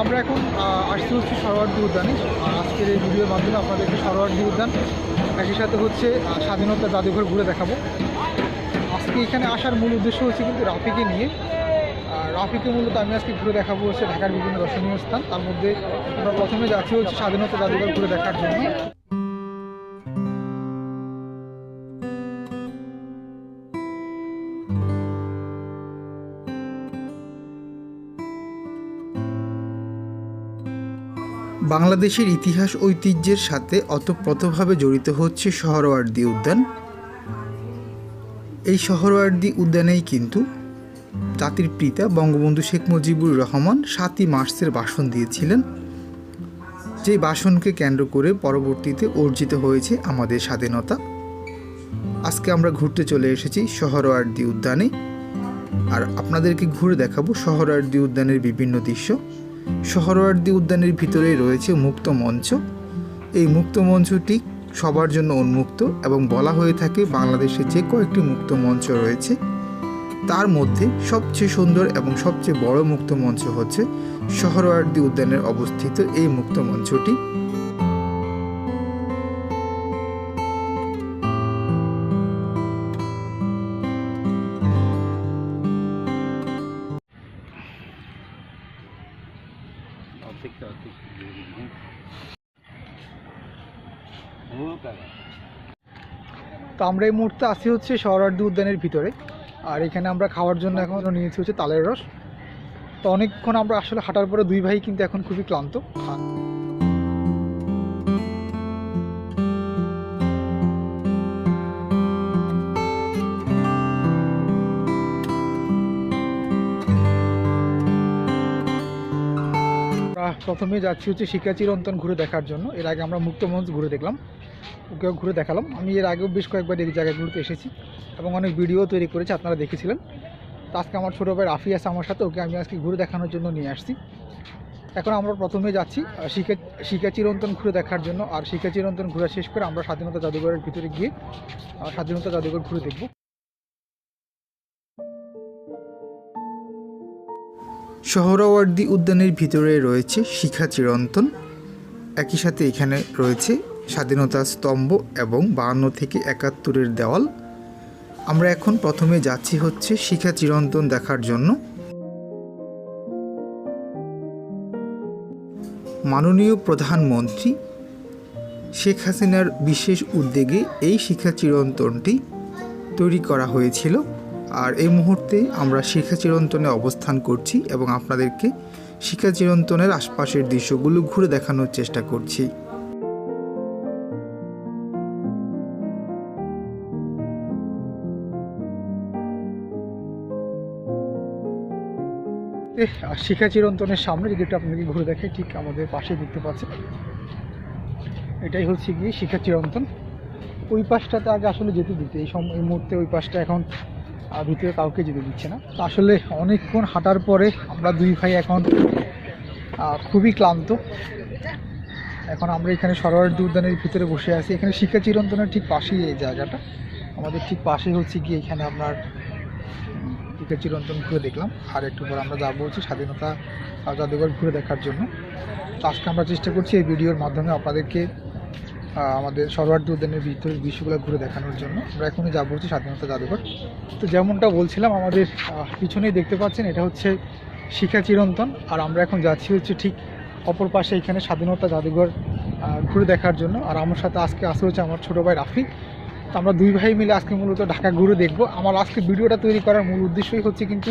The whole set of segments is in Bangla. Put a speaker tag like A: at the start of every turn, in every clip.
A: আহ, আসছি হচ্ছে সরোয়ার্দী উদ্যানে। আজকের এই ভিডিওর মাধ্যমে আপনাদেরকে সরোয়ার্দী উদ্যান একই সাথে হচ্ছে স্বাধীনতা জাদুঘর ঘুরে দেখাবো। আজকে এখানে আসার মূল উদ্দেশ্য হচ্ছে কিন্তু রাফিকে নিয়ে। রাফিকে মূলত আমি আজকে ঘুরে দেখাবো হচ্ছে ঢাকার বিভিন্ন দর্শনীয় স্থান। তার মধ্যে আমরা প্রথমে যাচ্ছি হচ্ছে স্বাধীনতা জাদুঘর ঘুরে দেখার জন্য।
B: বাংলাদেশের ইতিহাস ঐতিহ্যের সাথে অতপ্রতভাবে জড়িত হচ্ছে শহরওয়ার্দী উদ্যান। এই শহরওয়ার্দী উদ্যানেই কিন্তু জাতির পিতা বঙ্গবন্ধু শেখ মুজিবুর রহমান সাতই মার্চের ভাষণ দিয়েছিলেন। যে ভাষণকে কেন্দ্র করে পরবর্তীতে অর্জিত হয়েছে আমাদের স্বাধীনতা। আজকে আমরা ঘুরতে চলে এসেছি শহরওয়ার্দী উদ্যানে। আর আপনাদেরকে ঘুরে দেখাবো শহরওয়ার্দী উদ্যানের বিভিন্ন দৃশ্য। শহরওয়ার্দী উদ্যানের ভিতরে রয়েছে মুক্ত মঞ্চ। এই মুক্ত মঞ্চটি সবার জন্য উন্মুক্ত এবং বলা হয়ে থাকে বাংলাদেশে যে কয়েকটি মুক্ত মঞ্চ রয়েছে। তার মধ্যে সবচেয়ে সুন্দর এবং সবচেয়ে বড় মুক্ত মঞ্চ হচ্ছে শহরওয়ার্দী উদ্যানের অবস্থিত এই মুক্ত মঞ্চটি।
A: তো আমরা এই মুহূর্তে আসি হচ্ছে শহরার্দী উদ্যানের ভিতরে। আর এখানে আমরা খাওয়ার জন্য এখন নিয়েছি হচ্ছে তালের রস। তো অনেকক্ষণ আমরা আসলে হাঁটার পরে দুই ভাই কিন্তু এখন খুবই ক্লান্ত। প্রথমে যাচ্ছি হচ্ছে শিক্ষা চিরন্তন ঘুরে দেখার জন্য। এর আগে আমরা মুক্তমঞ্চ ঘুরে দেখলাম, ওকেও ঘুরে দেখালাম। আমি এর আগেও বেশ কয়েকবার এই জায়গায় ঘুরতে এসেছি এবং অনেক ভিডিও তৈরি করেছি, আপনারা দেখেছিলেন। তো আজকে আমার ছোটো ভাই রাফি আছে আমার সাথে, ওকে আমি আজকে ঘুরে দেখানোর জন্য নিয়ে আসছি। এখন আমরা প্রথমে যাচ্ছি শিখা শিখা চিরন্তন ঘুরে দেখার জন্য। আর শিখা চিরন্তন ঘুরে শেষ করে আমরা স্বাধীনতা জাদুঘরের ভিতরে গিয়ে স্বাধীনতা জাদুঘর ঘুরে দেখব।
B: শহরওয়ার্দী উদ্যানের ভিতরে রয়েছে শিখা চিরন্তন। একই সাথে এখানে রয়েছে স্বাধীনতা স্তম্ভ এবং বাহান্ন থেকে একাত্তরের দেওয়াল। আমরা এখন প্রথমে যাচ্ছি হচ্ছে শিখা চিরন্তন দেখার জন্য। মাননীয় প্রধানমন্ত্রী শেখ হাসিনার বিশেষ উদ্যোগে এই শিখা চিরন্তনটি তৈরি করা হয়েছিল। আর এই মুহূর্তে আমরা শিখা চিরন্তনে অবস্থান করছি এবং আপনাদেরকে শিখা চিরন্তনের আশপাশের দৃশ্যগুলো ঘুরে দেখানোর চেষ্টা করছি।
A: শিখা চিরন্তনের সামনে যদি একটু আপনাদেরকে ঘুরে দেখে ঠিক আমাদের পাশে দেখতে পাচ্ছেন। এটাই হচ্ছে গিয়ে শিখা চিরন্তন। ওই পাশটাতে আগে আসলে যেতে দিতে, এই সম, এই মুহূর্তে ওই পাশটা এখন আহ, ভিতরে কাউকে যেতে দিচ্ছে না। তো আসলে অনেকক্ষণ হাঁটার পরে আমরা দুই ভাই এখন খুবই ক্লান্ত। এখন আমরা এখানে সরোয়ার্দী উদ্যানের ভিতরে বসে আছি। এখানে শিখা চিরন্তনের ঠিক পাশেই এই জায়গাটা। আমাদের ঠিক পাশেই হচ্ছে গিয়ে এখানে আপনার টিকা চিরন্তন ঘুরে দেখলাম। আর একটু পর আমরা যাব হচ্ছে স্বাধীনতা জাদুঘর ঘুরে দেখার জন্য। তো আজকে আমরা চেষ্টা করছি এই ভিডিওর মাধ্যমে আপনাদেরকে আমাদের সরোয়ার্দী উদ্যানের ভিতরের দৃশ্যগুলো ঘুরে দেখানোর জন্য। আমরা এখনই যাব হচ্ছে স্বাধীনতা জাদুঘর। তো যেমনটা বলছিলাম, আমাদের পিছনেই দেখতে পাচ্ছেন, এটা হচ্ছে শিখা চিরন্তন। আর আমরা এখন যাচ্ছি হচ্ছে ঠিক অপর পাশে এখানে স্বাধীনতা জাদুঘর ঘুরে দেখার জন্য। আর আমার সাথে আজকে আসে হচ্ছে আমার ছোটো ভাই রাফি। তো আমরা দুই ভাই মিলে আজকে মূলত ঢাকা ঘুরে দেখব। আমার আজকে ভিডিওটা তৈরি করার মূল উদ্দেশ্যই হচ্ছে কিন্তু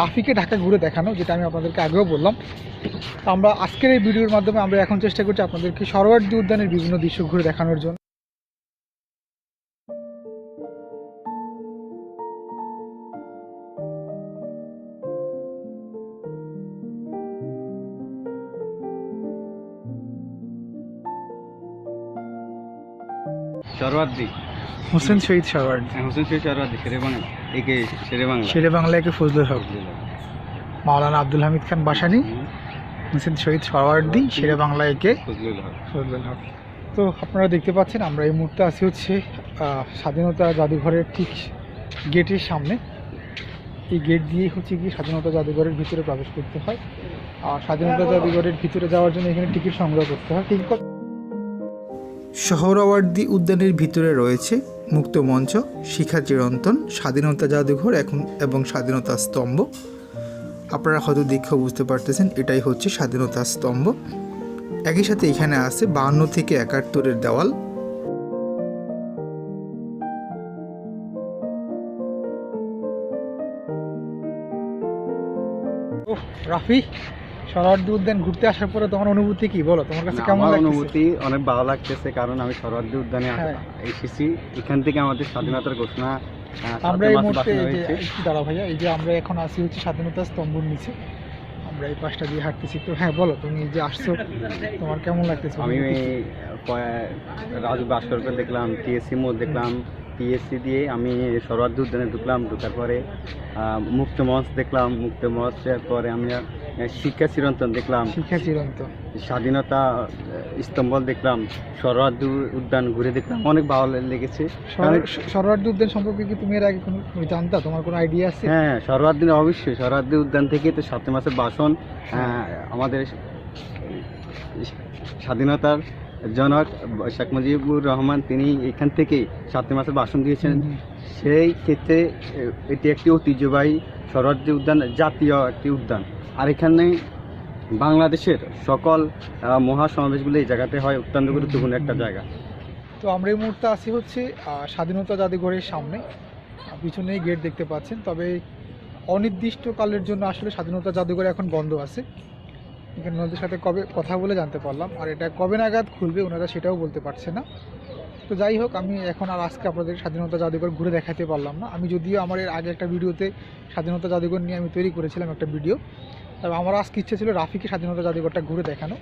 A: রাফিকে ঢাকা ঘুরে দেখানো, যেটা আমি আপনাদেরকে আগেও বললাম। আমরা আজকের এই ভিডিওর মাধ্যমে আমরা এখন চেষ্টা করছি আপনাদেরকে সরোয়ার্দী উদ্যানের বিভিন্ন দৃশ্য ঘুরে দেখানোর জন্য।
C: সরওয়ার্দী।
A: হোসেন শহীদ সরোয়ার্দী
C: হ্যাঁ, হোসেন শেখ সরওয়ার্দী শেরে বাংলা একে শেরে বাংলা
A: শেরে বাংলাকে ফজলুল হক। মাওলানা আব্দুল হামিদ খান বাসানি। হোসেন শহীদ সরোয়ার্দী শেরে বাংলা একে
C: ফজলুল হক।
A: ফজলুল হক। তো আপনারা দেখতে পাচ্ছেন আমরা এই মুহূর্তে আছি হচ্ছে স্বাধীনতা জাদুঘরের ঠিক গেটের সামনে। এই গেট দিয়েই হচ্ছে কি স্বাধীনতা জাদুঘরের ভিতরে প্রবেশ করতে হয়। আর স্বাধীনতা জাদুঘরের ভিতরে যাওয়ার জন্য এখানে টিকিট সংগ্রহ করতে হয়। ঠিক
B: সোহরাওয়ার্দী উদ্যানের ভিতরে রয়েছে মুক্ত মঞ্চ, শিখা চিরন্তন, স্বাধীনতা জাদুঘর এখন এবং স্বাধীনতা স্তম্ভ। আপনারা হয়তো দেখেও বুঝতে পারতেছেন, এটাই হচ্ছে স্বাধীনতা স্তম্ভ। একই সাথে এখানে আছে বাহান্ন থেকে একাত্তরের দেওয়াল।
A: রাফি। সরার্দি উদ্যান ঘুরতে আসার পরে তোমার অনুভূতি কি? বলো তোমার কাছে কেমন লাগছে
C: অনুভূতি অনেক ভালো লাগতেছে কারণ আমি সরোয়ার্দী উদ্যানে
A: হ্যাঁ।
C: এসেছি। এখান থেকে আমাদের স্বাধীনতার ঘোষণা
A: আমরা এই মুহূর্তে দাঁড়া ভাইয়া এই যে আমরা এখন আসি হচ্ছে স্বাধীনতা স্তম্ভর নিচে। আমরা এই পাশটা দিয়ে হাঁটতেছি। তো হ্যাঁ বলো তুমি যে আসছো তোমার কেমন লাগতেছে?
C: আমি রাজু ভাস্করকে দেখলাম টিএসসি মোড় দেখলাম। টিএসসি দিয়ে আমি সরোয়ার্দী উদ্যানে ঢুকলাম ঢুকার পরে মুক্ত মঞ্চ দেখলাম। মুক্ত মঞ্চের পরে আমি আহ, শিক্ষা চিরন্তন দেখলাম।
A: শিক্ষা চিরন্তন।
C: স্বাধীনতা স্তম্ভ দেখলাম সরোয়ার্দী উদ্যান ঘুরে দেখলাম অনেক ভালো লেগেছে।
A: সরোয়ার্দি উদ্যান সম্পর্কে কি তুমি এর আগে কোনো জানতা? তোমার কোনো আইডিয়া আছে?
C: হ্যাঁ সরোয়ার্দিন অবশ্যই। সরোয়ার্দি উদ্যান থেকে তো সাত মাসের বাসন আমাদের স্বাধীনতার জনক শেখ মুজিবুর রহমান তিনি এখান থেকে সাত মাসের বাসন দিয়েছেন। সেই ক্ষেত্রে এটি একটি ঐতিহ্যবাহী সরোয়ার্দি উদ্যান জাতীয় একটি উদ্যান। আর এখানে বাংলাদেশের সকল মহাসমাবেশগুলো এই জায়গাতে হয়, অত্যন্ত গুরুত্বপূর্ণ একটা জায়গা।
A: তো আমরা এই মুহূর্তে আছি হচ্ছে স্বাধীনতা জাদুঘরের সামনে। পিছনেই গেট দেখতে পাচ্ছেন। তবে অনির্দিষ্টকালের জন্য আসলে স্বাধীনতা জাদুঘর এখন বন্ধ আছে। এখানে ওনাদের সাথে কবে কথা বলে জানতে পারলাম। আর এটা কবে নাগাদ খুলবে ওনারা সেটাও বলতে পারছে না। তো যাই হোক, আমি এখন আর আজকে আপনাদের স্বাধীনতা জাদুঘর ঘুরে দেখাতে পারলাম না। আমি যদিও আমার এর আগে একটা ভিডিওতে স্বাধীনতা জাদুঘর নিয়ে আমি তৈরি করেছিলাম একটা ভিডিও। তবে আমার আজকে ইচ্ছে ছিল রাফিকে স্বাধীনতা জাদুঘরটা ঘুরে দেখানো।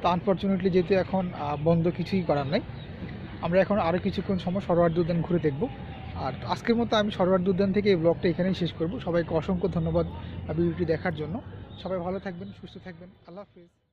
A: তো আনফর্চুনেটলি যেহেতু এখন বন্ধ কিছুই করার নাই, আমরা এখন আরও কিছুক্ষণ সময় সরোয়ার্দ উদ্যান ঘুরে দেখব। আর আজকের মতো আমি সরোয়ার্দ উদ্যান থেকে এই ব্লগটা এখানেই শেষ করব। সবাইকে অসংখ্য ধন্যবাদ ভিডিওটি দেখার জন্য। সবাই ভালো থাকবেন, সুস্থ থাকবেন। আল্লাহ হাফিজ।